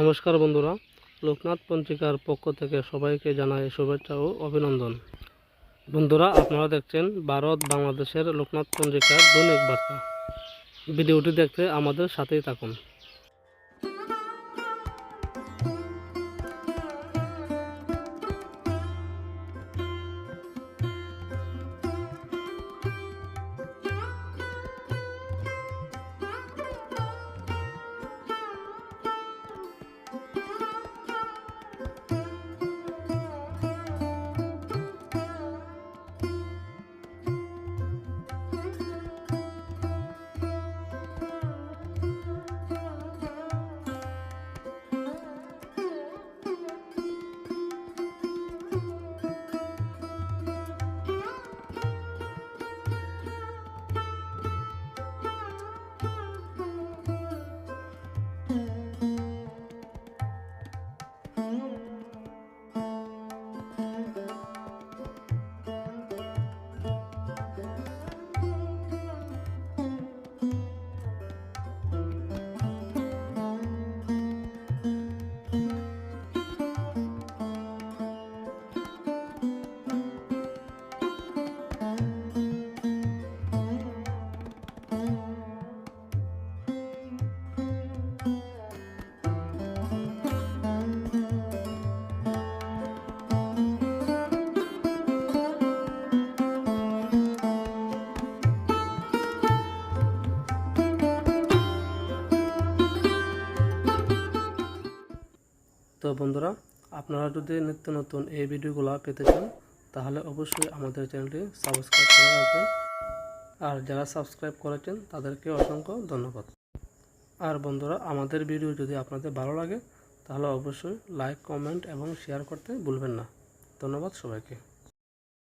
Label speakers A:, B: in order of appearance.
A: নমস্কার বন্ধুরা, লোকনাথ পঞ্চিকার পক্ষ থেকে সবাইকে জানাই শুভেচ্ছা ও অভিনন্দন। বন্ধুরা, আপনারা দেখছেন ভারত বাংলাদেশের লোকনাথ পঞ্জিকার দৈনিক বার্তা। ভিডিওটি দেখতে আমাদের সাথেই থাকুন। তো বন্ধুরা, আপনারা যদি নিত্য নতুন এই ভিডিওগুলো পেতে চান, তাহলে অবশ্যই আমাদের চ্যানেলটি সাবস্ক্রাইব করে রাখবেন। আর যারা সাবস্ক্রাইব করেছেন, তাদেরকে অসংখ্য ধন্যবাদ। আর বন্ধুরা, আমাদের ভিডিও যদি আপনাদের ভালো লাগে, তাহলে অবশ্যই লাইক, কমেন্ট এবং শেয়ার করতে ভুলবেন না। ধন্যবাদ সবাইকে।